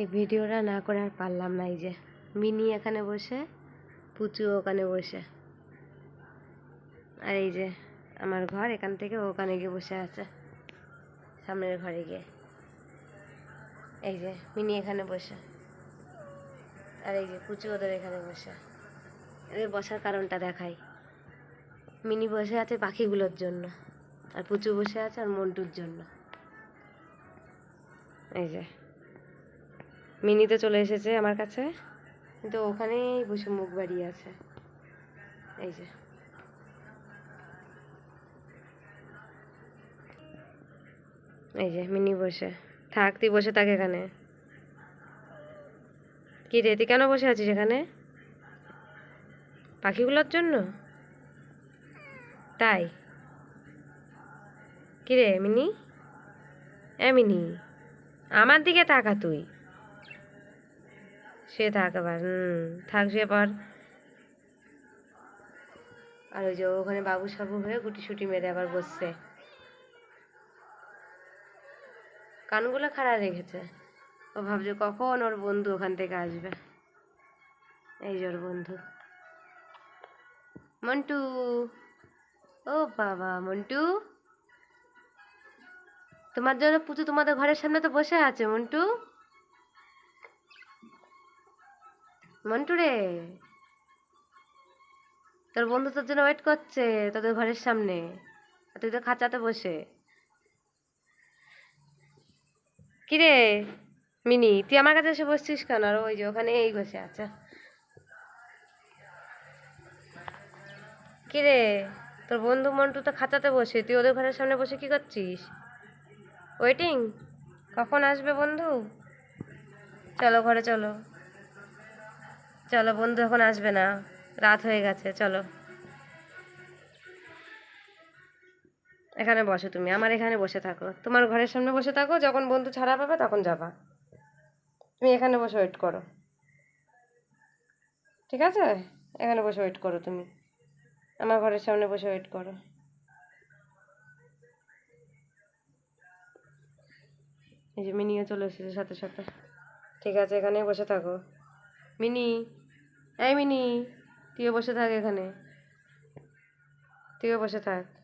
এই ভিডিওটা না করে আর পারলাম না, এই যে মিনি এখানে বসে, পুচু ওখানে বসে। আর এই যে আমার ঘর, এখান থেকে ওখানে গিয়ে বসে আছে, সামনের ঘরে গিয়ে। এই যে মিনি এখানে বসে, আর এই যে পুচু ওদের এখানে বসে। এদের বসার কারণটা দেখাই। মিনি বসে আছে পাখিগুলোর জন্য, আর পুচু বসে আছে আর মন্টুর জন্য। এই যে মিনি তো চলে এসেছে আমার কাছে। কিন্তু ওখানেই বসে মুখ বাড়িয়ে আছে। এই যে। এই যে, মিনি বসে। থাক, তুই বসে থাক এখানে। কি রে, তুই কেন বসে আছিস এখানে? পাখিগুলোর জন্য? তাই? কি রে, মিনি? এ মিনি, আমার দিকে তাকা তুই। সে থাক আবার, হুম, থাক সে পর। আর ওই যে ওখানে বাবু সাবু হয়ে গুটি সুটি মেরে আবার বসছে। কানগুলো খাড়া রেখেছে। ও ভাবছে কখন ওর বন্ধু ওখান থেকে আসবে। এই যে ওর বন্ধু। মন্টু, ও বাবা, মন্টু। তোমার জন্য পুচু তোমাদের ঘরের সামনে তো বসে আছে, মন্টু। মন্টু রে তোর বন্ধু তোর জন্য ওয়েট করছে তোদের ঘরের সামনে। আর তুই তো খাঁচাতে বসে। কিরে, মিনি, তুই আমার কাছে এসে বসছিস কেন? আর ওই যে ওখানে এই বসে আছে। কিরে, তোর বন্ধু মন্টু তো খাঁচাতে বসে। তুই ওদের ঘরের সামনে বসে কি করছিস? ওয়েটিং কখন আসবে বন্ধু? চলো, ঘরে চলো। চলো, বন্ধু এখন আসবে না। রাত হয়ে গেছে, চলো। এখানে বসো তুমি, আমার এখানে বসে থাকো। তোমার ঘরের সামনে বসে থাকো, যখন বন্ধু ছাড়া পাবে তখন যাবা। তুমি এখানে বসে ওয়েট করো। ঠিক আছে? এখানে বসে ওয়েট করো তুমি। আমার ঘরের সামনে বসে ওয়েট করো। এই যে মিনিও চলে এসেছে সাথে সাথে। ঠিক আছে এখানে বসে থাকো। মিনি! এই মিনি তুইও বসে থাক এখানে। তুইও বসে থাক।